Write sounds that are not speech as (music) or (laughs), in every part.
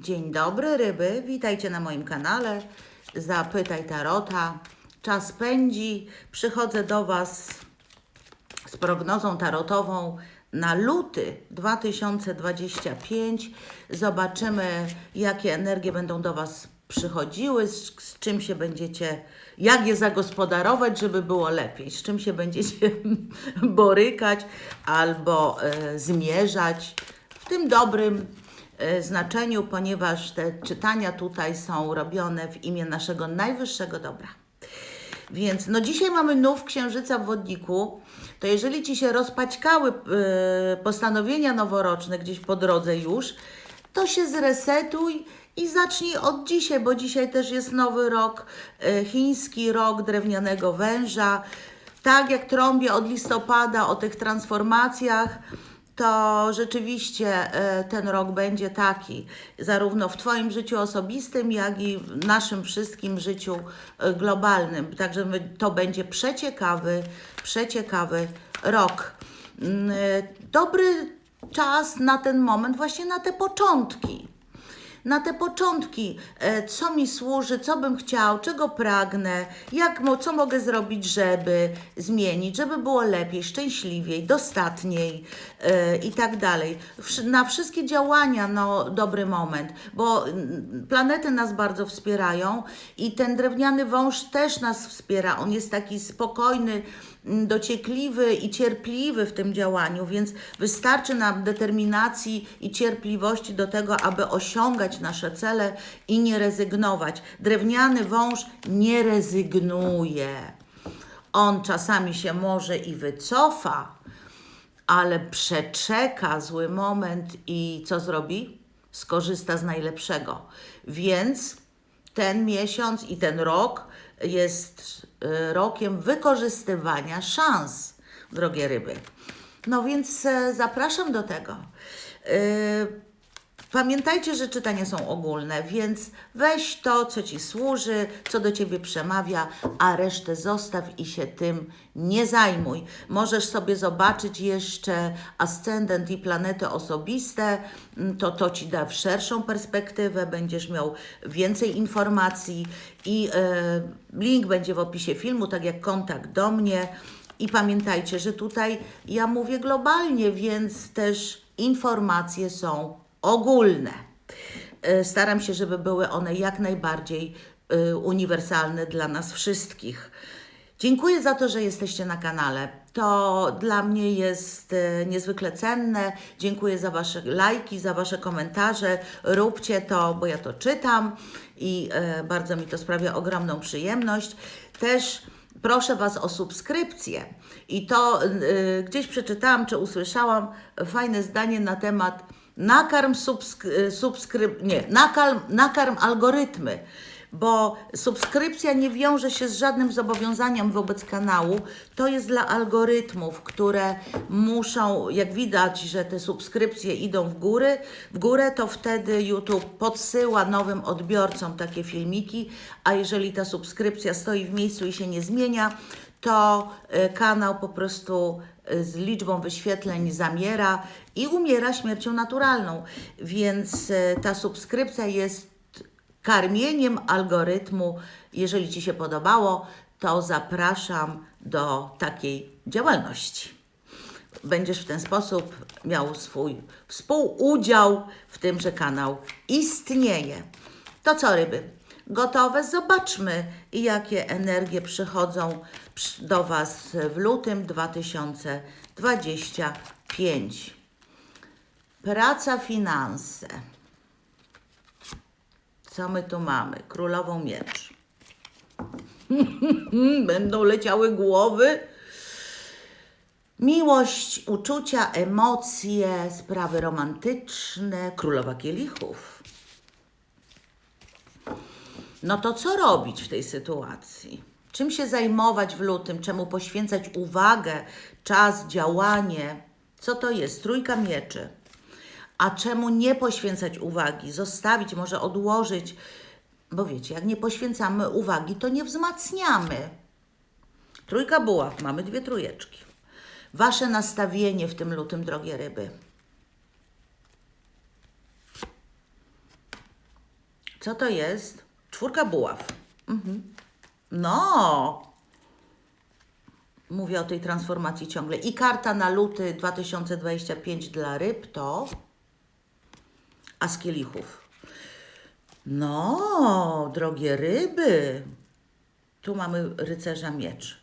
Dzień dobry, ryby. Witajcie na moim kanale. Zapytaj Tarota. Czas pędzi. Przychodzę do Was z prognozą tarotową na luty 2025. Zobaczymy, jakie energie będą do Was przychodziły, z, z czym się będziecie, jak je zagospodarować, żeby było lepiej, z czym się będziecie (laughs) borykać albo e, zmierzać w tym dobrym znaczeniu, ponieważ te czytania tutaj są robione w imię naszego najwyższego dobra. Więc no dzisiaj mamy nów księżyca w wodniku. To jeżeli ci się rozpaćkały e, postanowienia noworoczne gdzieś po drodze już, to się zresetuj i zacznij od dzisiaj, bo dzisiaj też jest nowy rok, e, chiński rok drewnianego węża. Tak jak trąbię od listopada o tych transformacjach, to rzeczywiście e, ten rok będzie taki, zarówno w Twoim życiu osobistym, jak i w naszym wszystkim życiu e, globalnym. Także to będzie przeciekawy, przeciekawy rok. Mm, e, Dobry czas na ten moment, właśnie na te początki na te początki, e, co mi służy, co bym chciał, czego pragnę, jak, co mogę zrobić, żeby zmienić, żeby było lepiej, szczęśliwiej, dostatniej e, i tak dalej. Na wszystkie działania, no, dobry moment, bo mm, planety nas bardzo wspierają i ten drewniany wąż też nas wspiera. On jest taki spokojny, dociekliwy i cierpliwy w tym działaniu, więc wystarczy nam determinacji i cierpliwości do tego, aby osiągać nasze cele i nie rezygnować. Drewniany wąż nie rezygnuje. On czasami się może i wycofa, ale przeczeka zły moment i co zrobi? Skorzysta z najlepszego. Więc ten miesiąc i ten rok jest y, rokiem wykorzystywania szans, drogie ryby. No więc e, zapraszam do tego. Pamiętajcie, że czytania są ogólne, więc weź to, co ci służy, co do ciebie przemawia, a resztę zostaw i się tym nie zajmuj. Możesz sobie zobaczyć jeszcze ascendent i planety osobiste, mm, to to ci da szerszą perspektywę, będziesz miał więcej informacji i e, link będzie w opisie filmu, tak jak kontakt do mnie. I pamiętajcie, że tutaj ja mówię globalnie, więc też informacje są ogólne. E, Staram się, żeby były one jak najbardziej e, uniwersalne dla nas wszystkich. Dziękuję za to, że jesteście na kanale. To dla mnie jest e, niezwykle cenne. Dziękuję za Wasze lajki, za Wasze komentarze. Róbcie to, bo ja to czytam i bardzo mi to sprawia ogromną przyjemność. Też proszę Was o subskrypcję. I to y, gdzieś przeczytałam, czy usłyszałam fajne zdanie na temat nakarm subsk- y, nie, nakarm, nakarm algorytmy. Bo subskrypcja nie wiąże się z żadnym zobowiązaniem wobec kanału. To jest dla algorytmów, które muszą, jak widać, że te subskrypcje idą w góry, w górę, to wtedy YouTube podsyła nowym odbiorcom takie filmiki, a jeżeli ta subskrypcja stoi w miejscu i się nie zmienia, to y, kanał po prostu z liczbą wyświetleń zamiera i umiera śmiercią naturalną. Więc y, ta subskrypcja jest karmieniem algorytmu. Jeżeli Ci się podobało, to zapraszam do takiej działalności. Będziesz w ten sposób miał swój współudział w tym, że kanał istnieje. To co, ryby? Gotowe? Zobaczmy, jakie energie przychodzą przy- do Was w lutym 2025. Praca, finanse. Co my tu mamy? Królową miecz. (laughs) Będą leciały głowy. Miłość, uczucia, emocje, sprawy romantyczne, królowa kielichów. No to co robić w tej sytuacji? Czym się zajmować w lutym? Czemu poświęcać uwagę, czas, działanie? Co to jest? Trójka mieczy. A czemu nie poświęcać uwagi? Zostawić, może odłożyć? Bo wiecie, jak nie poświęcamy uwagi, to nie wzmacniamy. Trójka buław, mamy dwie trójeczki. Wasze nastawienie w tym lutym, drogie ryby. Co to jest? Czwórka buław. Mhm. No! Mówię o tej transformacji ciągle. I karta na luty 2025 dla ryb to As kielichów. No, drogie ryby. Tu mamy rycerza miecz.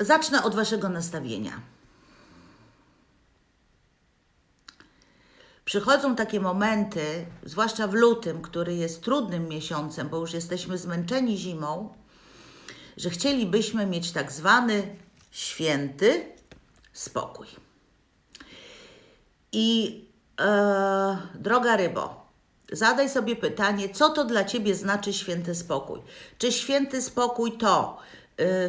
Zacznę od waszego nastawienia. Przychodzą takie momenty, zwłaszcza w lutym, który jest trudnym miesiącem, bo już jesteśmy zmęczeni zimą, że chcielibyśmy mieć tak zwany święty spokój. I e, droga rybo, zadaj sobie pytanie, co to dla ciebie znaczy święty spokój? Czy święty spokój to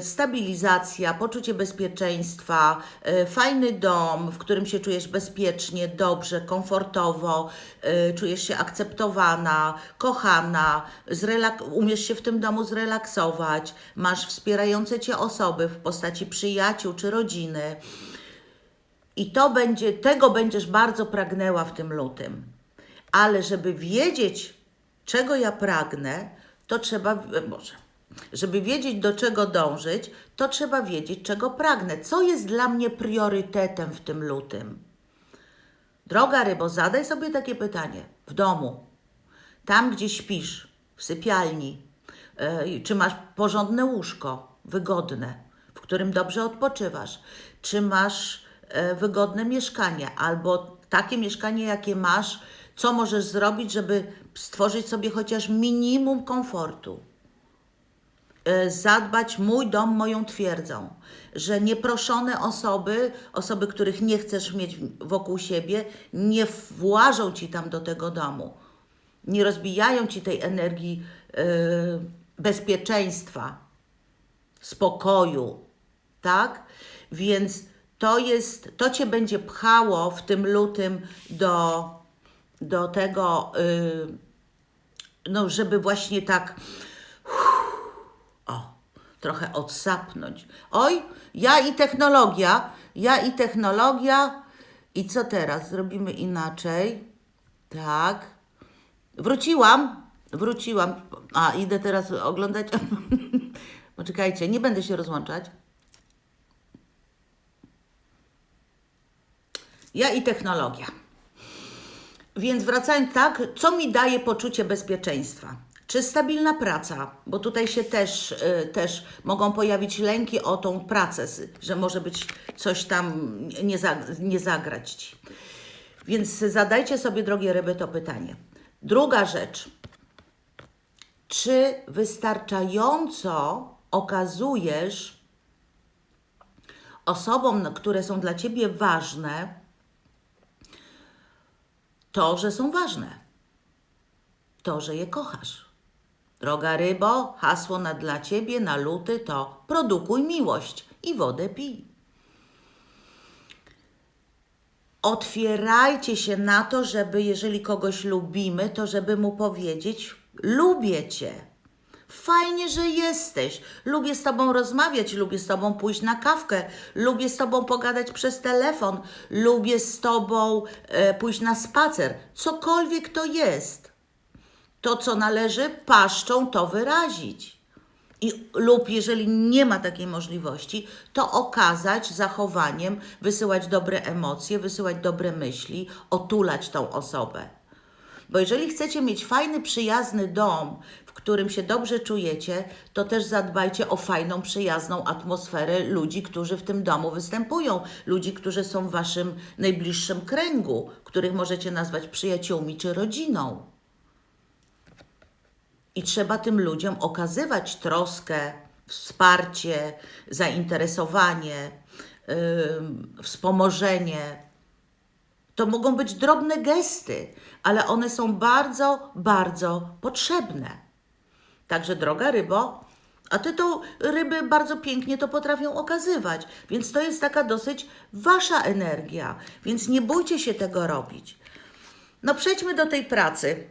stabilizacja, poczucie bezpieczeństwa, e, fajny dom, w którym się czujesz bezpiecznie, dobrze, komfortowo, e, czujesz się akceptowana, kochana, umiesz się w tym domu zrelaksować, masz wspierające cię osoby w postaci przyjaciół czy rodziny. I to będzie, tego będziesz bardzo pragnęła w tym lutym. Ale żeby wiedzieć, czego ja pragnę, to trzeba, Boże, żeby wiedzieć, do czego dążyć, to trzeba wiedzieć, czego pragnę. Co jest dla mnie priorytetem w tym lutym? Droga rybo, zadaj sobie takie pytanie. W domu, tam gdzie śpisz, w sypialni, e, czy masz porządne łóżko, wygodne, w którym dobrze odpoczywasz, czy masz e, wygodne mieszkanie, albo takie mieszkanie, jakie masz, co możesz zrobić, żeby stworzyć sobie chociaż minimum komfortu zadbać mój dom moją twierdzą, że nieproszone osoby, osoby, których nie chcesz mieć wokół siebie, nie włażą ci tam do tego domu, nie rozbijają ci tej energii e, bezpieczeństwa, spokoju, tak? Więc to jest, to cię będzie pchało w tym lutym do, do tego, y, no, żeby właśnie tak trochę odsapnąć. Oj, ja i technologia, ja i technologia. I co teraz? Zrobimy inaczej. Tak. Wróciłam, wróciłam. A, idę teraz oglądać. (laughs) Poczekajcie, nie będę się rozłączać. Ja i technologia. Więc wracając tak, co mi daje poczucie bezpieczeństwa? Czy stabilna praca? Bo tutaj się też, y, też mogą pojawić lęki o tą pracę, że może być coś tam nie, za, nie zagrać ci. Więc zadajcie sobie, drogie ryby, to pytanie. Druga rzecz. Czy wystarczająco okazujesz osobom, które są dla ciebie ważne, to, że są ważne. To, że je kochasz. Droga rybo, hasło na dla ciebie na luty to produkuj miłość i wodę pij. Otwierajcie się na to, żeby jeżeli kogoś lubimy, to żeby mu powiedzieć: Lubię cię. Fajnie, że jesteś. Lubię z tobą rozmawiać, lubię z tobą pójść na kawkę, lubię z tobą pogadać przez telefon, lubię z tobą e, pójść na spacer. Cokolwiek to jest to, co należy paszczą, to wyrazić. I, lub jeżeli nie ma takiej możliwości, to okazać zachowaniem, wysyłać dobre emocje, wysyłać dobre myśli, otulać tą osobę. Bo jeżeli chcecie mieć fajny, przyjazny dom, w którym się dobrze czujecie, to też zadbajcie o fajną, przyjazną atmosferę ludzi, którzy w tym domu występują, ludzi, którzy są w waszym najbliższym kręgu, których możecie nazwać przyjaciółmi czy rodziną. I trzeba tym ludziom okazywać troskę, wsparcie, zainteresowanie, ym, wspomożenie. To mogą być drobne gesty, ale one są bardzo, bardzo potrzebne. Także droga rybo, a ty to ryby bardzo pięknie to potrafią okazywać, więc to jest taka dosyć wasza energia, więc nie bójcie się tego robić. No przejdźmy do tej pracy.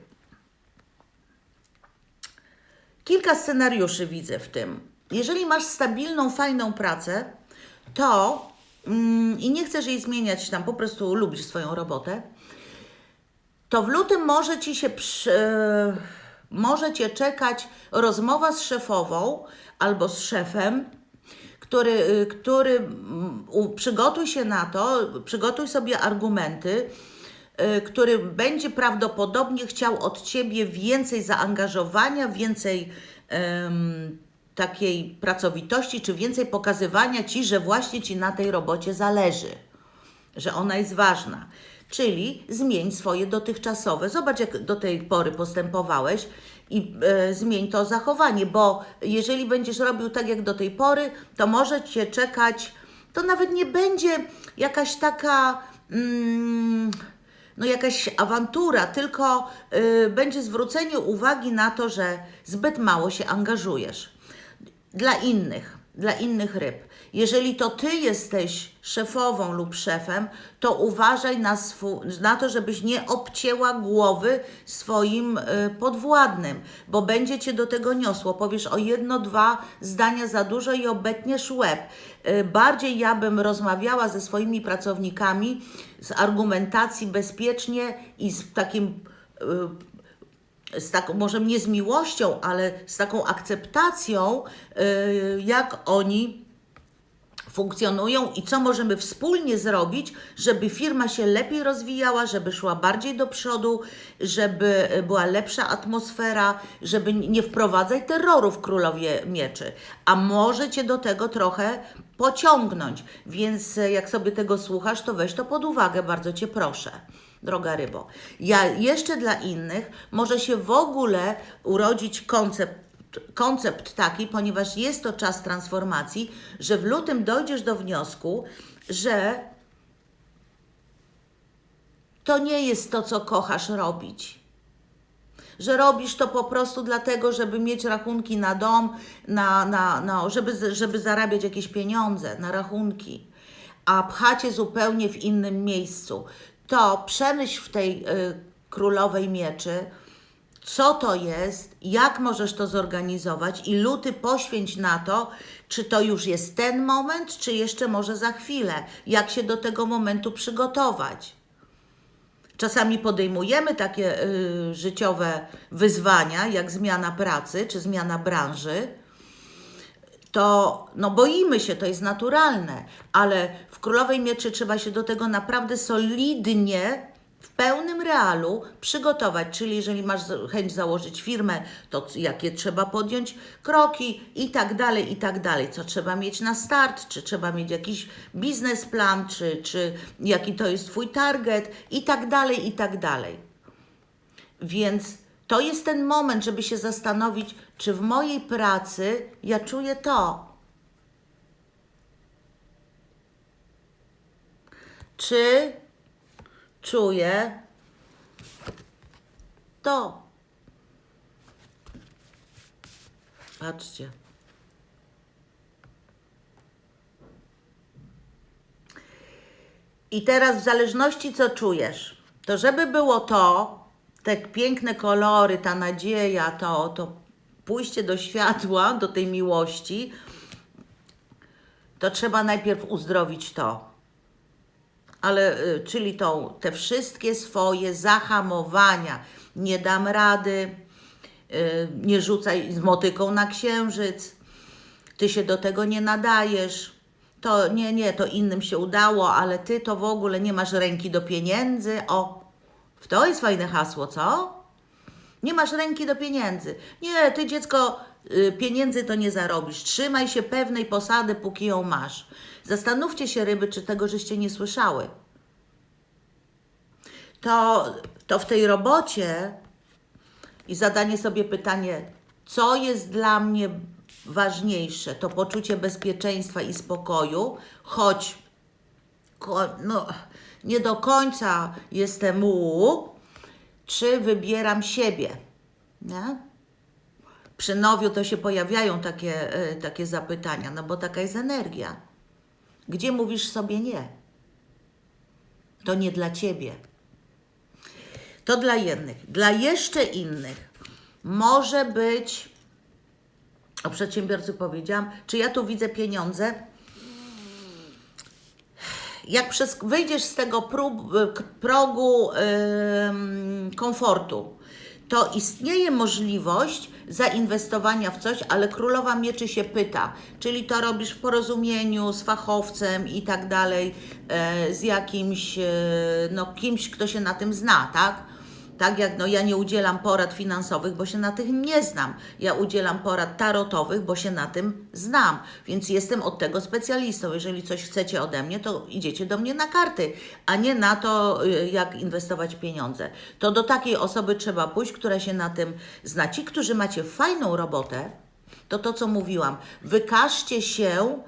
Kilka scenariuszy widzę w tym. Jeżeli masz stabilną, fajną pracę, to mm, i nie chcesz jej zmieniać, tam po prostu lubisz swoją robotę, to w lutym może ci się przy, e, może cię czekać rozmowa z szefową albo z szefem, który, y, który mm, przygotuj się na to, przygotuj sobie argumenty, który będzie prawdopodobnie chciał od ciebie więcej zaangażowania, więcej em, takiej pracowitości, czy więcej pokazywania ci, że właśnie ci na tej robocie zależy że ona jest ważna. Czyli zmień swoje dotychczasowe. Zobacz, jak do tej pory postępowałeś i e, zmień to zachowanie, bo jeżeli będziesz robił tak jak do tej pory, to może cię czekać, to nawet nie będzie jakaś taka. Mm, no jakaś awantura, tylko y, będzie zwrócenie uwagi na to, że zbyt mało się angażujesz. Dla innych, dla innych ryb. Jeżeli to ty jesteś szefową lub szefem, to uważaj na, swu, na to, żebyś nie obcięła głowy swoim y, podwładnym, bo będzie cię do tego niosło. Powiesz o jedno, dwa zdania za dużo i obetniesz łeb. Y, bardziej ja bym rozmawiała ze swoimi pracownikami z argumentacji bezpiecznie i z takim y, z taką, może nie z miłością, ale z taką akceptacją, y, jak oni funkcjonują i co możemy wspólnie zrobić, żeby firma się lepiej rozwijała, żeby szła bardziej do przodu, żeby była lepsza atmosfera, żeby nie wprowadzać terroru w królowie mieczy. A może cię do tego trochę pociągnąć. Więc e, jak sobie tego słuchasz, to weź to pod uwagę, bardzo cię proszę. Droga rybo, ja jeszcze dla innych może się w ogóle urodzić koncept koncept taki, ponieważ jest to czas transformacji, że w lutym dojdziesz do wniosku, że to nie jest to, co kochasz robić. Że robisz to po prostu dlatego, żeby mieć rachunki na dom, na, na, na, żeby, żeby zarabiać jakieś pieniądze na rachunki, a pchacie zupełnie w innym miejscu. To przemyśl w tej y, królowej mieczy, co to jest, jak możesz to zorganizować i luty poświęć na to, czy to już jest ten moment, czy jeszcze może za chwilę, jak się do tego momentu przygotować. Czasami podejmujemy takie y, życiowe wyzwania, jak zmiana pracy czy zmiana branży, to no boimy się, to jest naturalne, ale w Królowej Mieczy trzeba się do tego naprawdę solidnie, w pełnym realu przygotować. Czyli jeżeli masz chęć założyć firmę, to jakie trzeba podjąć kroki i tak dalej, i tak dalej. Co trzeba mieć na start, czy trzeba mieć jakiś biznesplan, czy, czy jaki to jest Twój target i tak dalej, i tak dalej. Więc to jest ten moment, żeby się zastanowić, czy w mojej pracy ja czuję to. Czy czuję to. Patrzcie. I teraz w zależności co czujesz, to żeby było to, te piękne kolory, ta nadzieja, to, to pójście do światła, do tej miłości, to trzeba najpierw uzdrowić to. Ale, y, czyli tą, te wszystkie swoje zahamowania, nie dam rady, y, nie rzucaj z motyką na księżyc, ty się do tego nie nadajesz. To nie, nie, to innym się udało, ale ty to w ogóle nie masz ręki do pieniędzy. O, to jest fajne hasło, co? Nie masz ręki do pieniędzy. Nie, ty dziecko y, pieniędzy to nie zarobisz. Trzymaj się pewnej posady, póki ją masz. Zastanówcie się, ryby, czy tego żeście nie słyszały. To, to w tej robocie i zadanie sobie pytanie, co jest dla mnie ważniejsze, to poczucie bezpieczeństwa i spokoju, choć no, nie do końca jestem u, czy wybieram siebie. Nie? Przy nowiu to się pojawiają takie, e, takie zapytania, no bo taka jest energia. Gdzie mówisz sobie nie? To nie dla ciebie. To dla jednych. Dla jeszcze innych może być, o przedsiębiorcy powiedziałam, czy ja tu widzę pieniądze? Jak przez, wyjdziesz z tego prób, progu ym, komfortu, to istnieje możliwość zainwestowania w coś, ale królowa mieczy się pyta, czyli to robisz w porozumieniu z fachowcem i tak dalej, e, z jakimś, e, no kimś, kto się na tym zna, tak? Tak jak no, ja nie udzielam porad finansowych, bo się na tych nie znam. Ja udzielam porad tarotowych, bo się na tym znam. Więc jestem od tego specjalistą. Jeżeli coś chcecie ode mnie, to idziecie do mnie na karty, a nie na to, y, jak inwestować pieniądze. To do takiej osoby trzeba pójść, która się na tym zna. Ci, którzy macie fajną robotę, to to, co mówiłam, wykażcie się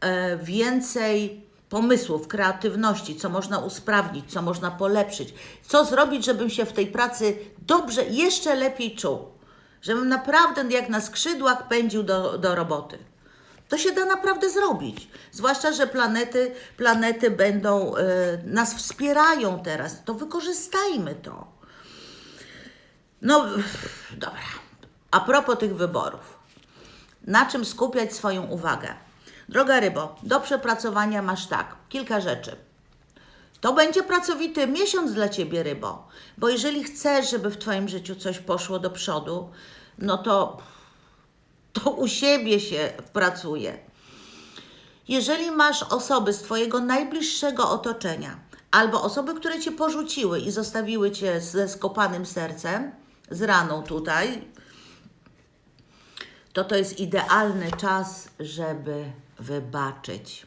e, więcej pomysłów, kreatywności, co można usprawnić, co można polepszyć, co zrobić, żebym się w tej pracy dobrze, jeszcze lepiej czuł, żebym naprawdę jak na skrzydłach pędził do, do roboty. To się da naprawdę zrobić. Zwłaszcza, że planety, planety będą, e, nas wspierają teraz. To wykorzystajmy to. No, dobra. A propos tych wyborów. Na czym skupiać swoją uwagę? Droga rybo, do przepracowania masz tak, kilka rzeczy. To będzie pracowity miesiąc dla ciebie, rybo, bo jeżeli chcesz, żeby w twoim życiu coś poszło do przodu, no to, to u siebie się pracuje. Jeżeli masz osoby z Twojego najbliższego otoczenia, albo osoby, które Cię porzuciły i zostawiły Cię ze skopanym sercem, z raną tutaj, to to jest idealny czas, żeby wybaczyć.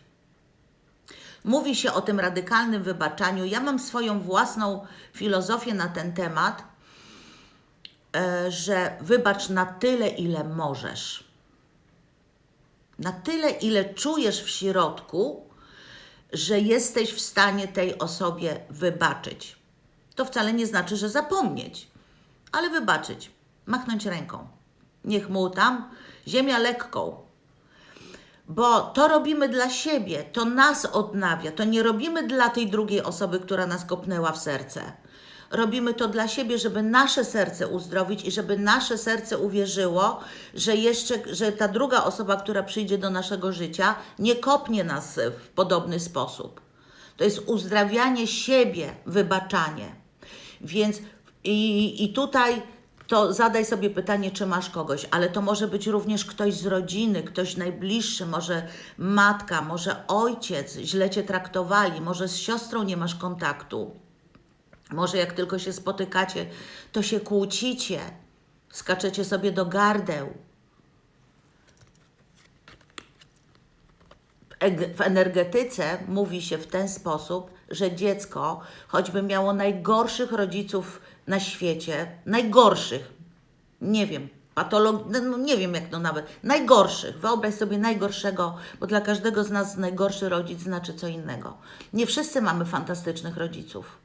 Mówi się o tym radykalnym wybaczaniu. Ja mam swoją własną filozofię na ten temat, e, że wybacz na tyle, ile możesz na tyle, ile czujesz w środku, że jesteś w stanie tej osobie wybaczyć. To wcale nie znaczy, że zapomnieć, ale wybaczyć, machnąć ręką. Niech mu tam ziemia lekką. Bo to robimy dla siebie, to nas odnawia, to nie robimy dla tej drugiej osoby, która nas kopnęła w serce. Robimy to dla siebie, żeby nasze serce uzdrowić i żeby nasze serce uwierzyło, że jeszcze, że ta druga osoba, która przyjdzie do naszego życia, nie kopnie nas w podobny sposób. To jest uzdrawianie siebie, wybaczanie. Więc i, i tutaj to zadaj sobie pytanie, czy masz kogoś, ale to może być również ktoś z rodziny, ktoś najbliższy, może matka, może ojciec, źle cię traktowali, może z siostrą nie masz kontaktu. Może jak tylko się spotykacie, to się kłócicie, skaczecie sobie do gardeł. W energetyce mówi się w ten sposób, że dziecko, choćby miało najgorszych rodziców na świecie, najgorszych, nie wiem, patolog, no nie wiem jak to nawet, najgorszych, wyobraź sobie najgorszego, bo dla każdego z nas najgorszy rodzic znaczy co innego. Nie wszyscy mamy fantastycznych rodziców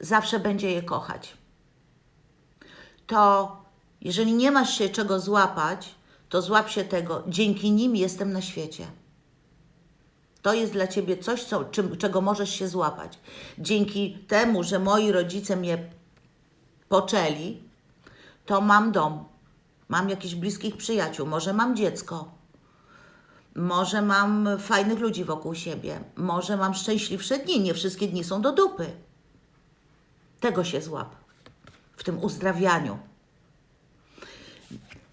zawsze będzie je kochać. To jeżeli nie masz się czego złapać, to złap się tego. Dzięki nim jestem na świecie. To jest dla ciebie coś, co, czym, czego możesz się złapać. Dzięki temu, że moi rodzice mnie poczęli, to mam dom, mam jakichś bliskich przyjaciół, może mam dziecko, może mam fajnych ludzi wokół siebie, może mam szczęśliwsze dni. Nie wszystkie dni są do dupy. Tego się złap w tym uzdrawianiu.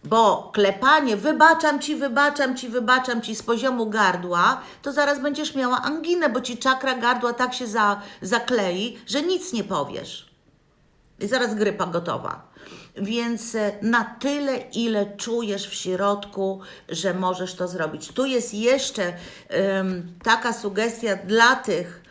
Bo klepanie, wybaczam ci, wybaczam ci, wybaczam ci z poziomu gardła, to zaraz będziesz miała anginę, bo ci czakra gardła tak się za, zaklei, że nic nie powiesz. I zaraz grypa gotowa. Więc e, na tyle, ile czujesz w środku, że możesz to zrobić. Tu jest jeszcze em, taka sugestia dla tych,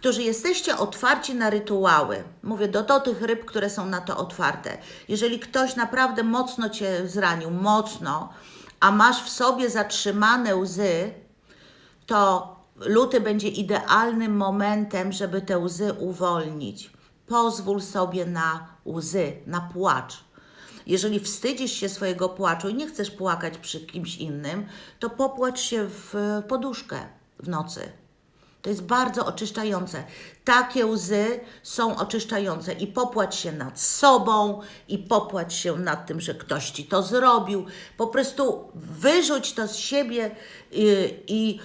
którzy jesteście otwarci na rytuały. Mówię do, do tych ryb, które są na to otwarte. Jeżeli ktoś naprawdę mocno cię zranił, mocno, a masz w sobie zatrzymane łzy, to luty będzie idealnym momentem, żeby te łzy uwolnić. Pozwól sobie na łzy, na płacz. Jeżeli wstydzisz się swojego płaczu i nie chcesz płakać przy kimś innym, to popłacz się w poduszkę w nocy. To jest bardzo oczyszczające. Takie łzy są oczyszczające i popłacz się nad sobą, i popłacz się nad tym, że ktoś ci to zrobił. Po prostu wyrzuć to z siebie i, i,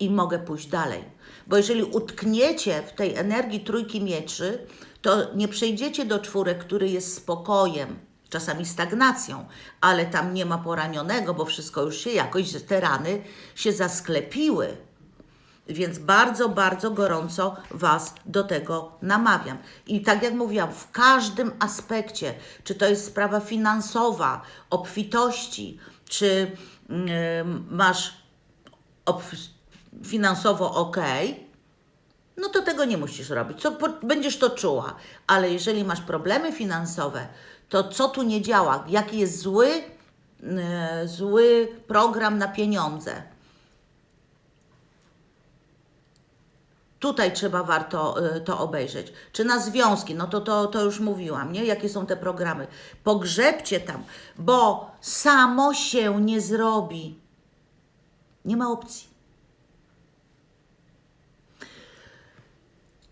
i mogę pójść dalej. Bo jeżeli utkniecie w tej energii trójki mieczy, to nie przejdziecie do czwórek, który jest spokojem, czasami stagnacją, ale tam nie ma poranionego, bo wszystko już się jakoś, te rany się zasklepiły. Więc bardzo, bardzo gorąco Was do tego namawiam. I tak jak mówiłam, w każdym aspekcie, czy to jest sprawa finansowa, obfitości, czy mm, masz finansowo ok, no to tego nie musisz robić. Po, będziesz to czuła. Ale jeżeli masz problemy finansowe, to co tu nie działa? Jaki jest zły, e, zły program na pieniądze? Tutaj trzeba warto y, to obejrzeć. Czy na związki, no to, to, to już mówiłam, nie? Jakie są te programy. Pogrzebcie tam, bo samo się nie zrobi. Nie ma opcji.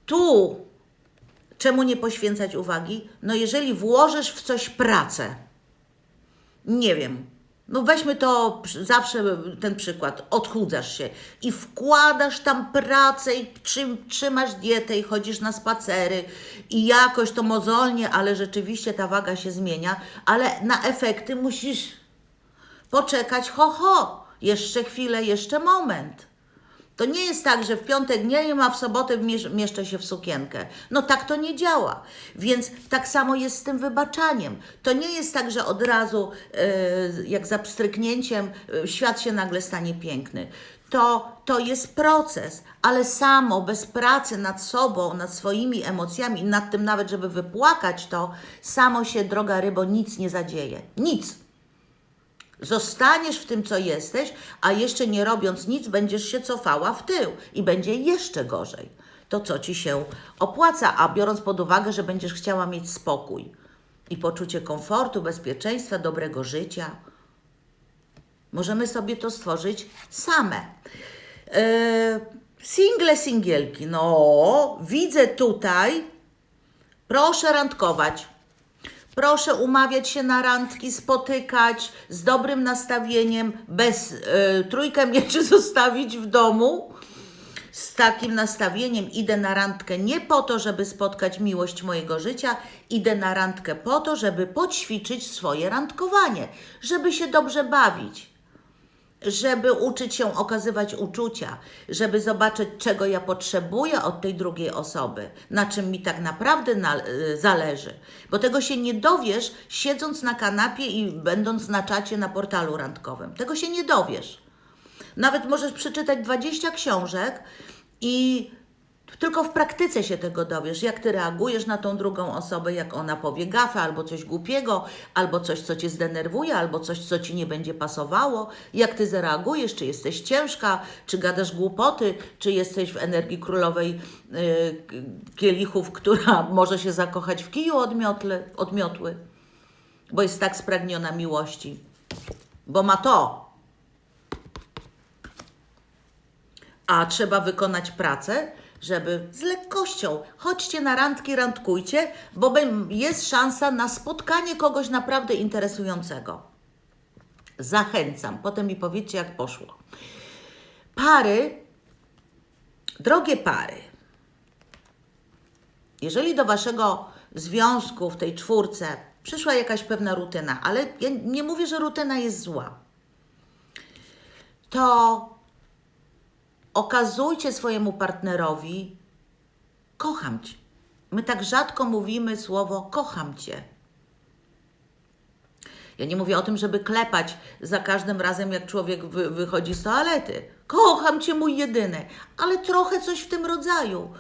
Tu czemu nie poświęcać uwagi? No jeżeli włożysz w coś pracę, nie wiem. No weźmy to zawsze ten przykład. Odchudzasz się i wkładasz tam pracę i trzym, trzymasz dietę i chodzisz na spacery i jakoś to mozolnie, ale rzeczywiście ta waga się zmienia, ale na efekty musisz poczekać, ho, ho, jeszcze chwilę, jeszcze moment. To nie jest tak, że w piątek nie jem, a w sobotę miesz- mieszczę się w sukienkę. No tak to nie działa. Więc tak samo jest z tym wybaczaniem. To nie jest tak, że od razu, e, jak za pstryknięciem, e, świat się nagle stanie piękny. To, to jest proces, ale samo, bez pracy nad sobą, nad swoimi emocjami, nad tym nawet, żeby wypłakać to, samo się, droga rybo, nic nie zadzieje. Nic. Zostaniesz w tym, co jesteś, a jeszcze nie robiąc nic, będziesz się cofała w tył i będzie jeszcze gorzej. To co ci się opłaca, a biorąc pod uwagę, że będziesz chciała mieć spokój i poczucie komfortu, bezpieczeństwa, dobrego życia, możemy sobie to stworzyć same. Eee, single, singielki. No, widzę tutaj. Proszę randkować. Proszę umawiać się na randki, spotykać z dobrym nastawieniem, bez y, trójkę mieczy (laughs) zostawić w domu. Z takim nastawieniem idę na randkę nie po to, żeby spotkać miłość mojego życia, idę na randkę po to, żeby poćwiczyć swoje randkowanie, żeby się dobrze bawić żeby uczyć się okazywać uczucia, żeby zobaczyć, czego ja potrzebuję od tej drugiej osoby, na czym mi tak naprawdę na, y, zależy. Bo tego się nie dowiesz, siedząc na kanapie i będąc na czacie na portalu randkowym. Tego się nie dowiesz. Nawet możesz przeczytać 20 książek i tylko w praktyce się tego dowiesz, jak ty reagujesz na tą drugą osobę, jak ona powie gafę, albo coś głupiego, albo coś, co cię zdenerwuje, albo coś, co ci nie będzie pasowało, jak ty zareagujesz, czy jesteś ciężka, czy gadasz głupoty, czy jesteś w energii królowej yy, kielichów, (laughs) która może się zakochać w kiju odmiotły, odmiotły, bo jest tak spragniona miłości, bo ma to, a trzeba wykonać pracę, żeby z lekkością chodźcie na randki, randkujcie, bo jest szansa na spotkanie kogoś naprawdę interesującego. Zachęcam. Potem mi powiedzcie, jak poszło. Pary, drogie pary, jeżeli do waszego związku w tej czwórce przyszła jakaś pewna rutyna, ale ja nie mówię, że rutyna jest zła, to okazujcie swojemu partnerowi, kocham cię. My tak rzadko mówimy słowo kocham cię. Ja nie mówię o tym, żeby klepać za każdym razem, jak człowiek wy, wychodzi z toalety. Kocham cię, mój jedyny, ale trochę coś w tym rodzaju.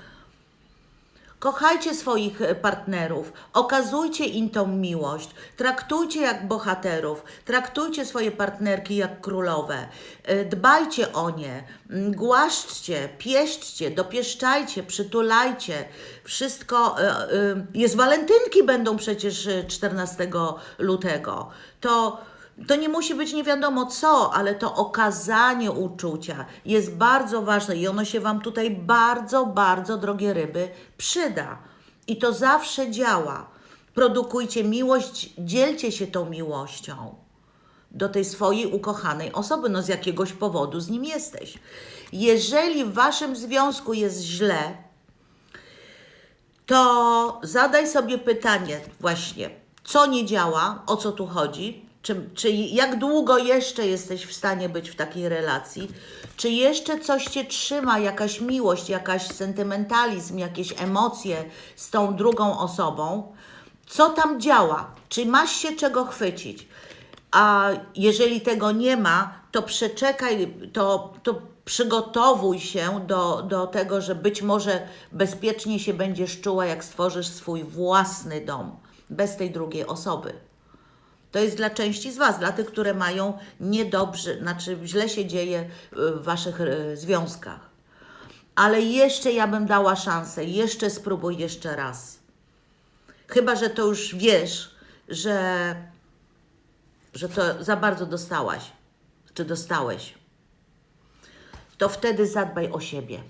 Kochajcie swoich e, partnerów, okazujcie im tą miłość, traktujcie jak bohaterów, traktujcie swoje partnerki jak królowe, e, dbajcie o nie, m, głaszczcie, pieszczcie, dopieszczajcie, przytulajcie. Wszystko, e, jest walentynki będą przecież e, 14 lutego. To to nie musi być nie wiadomo co, ale to okazanie uczucia jest bardzo ważne i ono się Wam tutaj bardzo, bardzo, drogie ryby, przyda. I to zawsze działa. Produkujcie miłość, dzielcie się tą miłością do tej swojej ukochanej osoby, no z jakiegoś powodu z nim jesteś. Jeżeli w waszym związku jest źle, to zadaj sobie pytanie właśnie, co nie działa, o co tu chodzi, czy, czy jak długo jeszcze jesteś w stanie być w takiej relacji, czy jeszcze coś Cię trzyma, jakaś miłość, jakaś sentymentalizm, jakieś emocje z tą drugą osobą, co tam działa, czy masz się czego chwycić. A jeżeli tego nie ma, to przeczekaj, to, to przygotowuj się do, do tego, że być może bezpiecznie się będziesz czuła, jak stworzysz swój własny dom bez tej drugiej osoby. To jest dla części z Was, dla tych, które mają niedobrze, znaczy źle się dzieje y, w Waszych y, związkach. Ale jeszcze ja bym dała szansę, jeszcze spróbuj jeszcze raz. Chyba, że to już wiesz, że, że to za bardzo dostałaś, czy dostałeś. To wtedy zadbaj o siebie.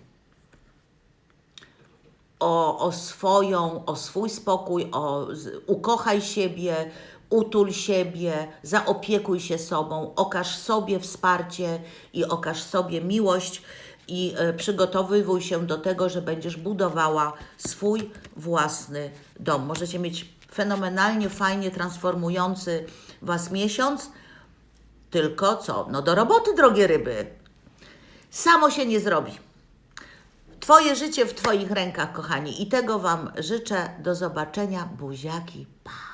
O, o swoją, o swój spokój, o, ukochaj siebie, utul siebie, zaopiekuj się sobą, okaż sobie wsparcie i okaż sobie miłość i e, przygotowywuj się do tego, że będziesz budowała swój własny dom. Możecie mieć fenomenalnie, fajnie transformujący Was miesiąc, tylko co? No do roboty, drogie ryby. Samo się nie zrobi. Twoje życie w Twoich rękach, kochani. I tego Wam życzę. Do zobaczenia. Buziaki. Pa.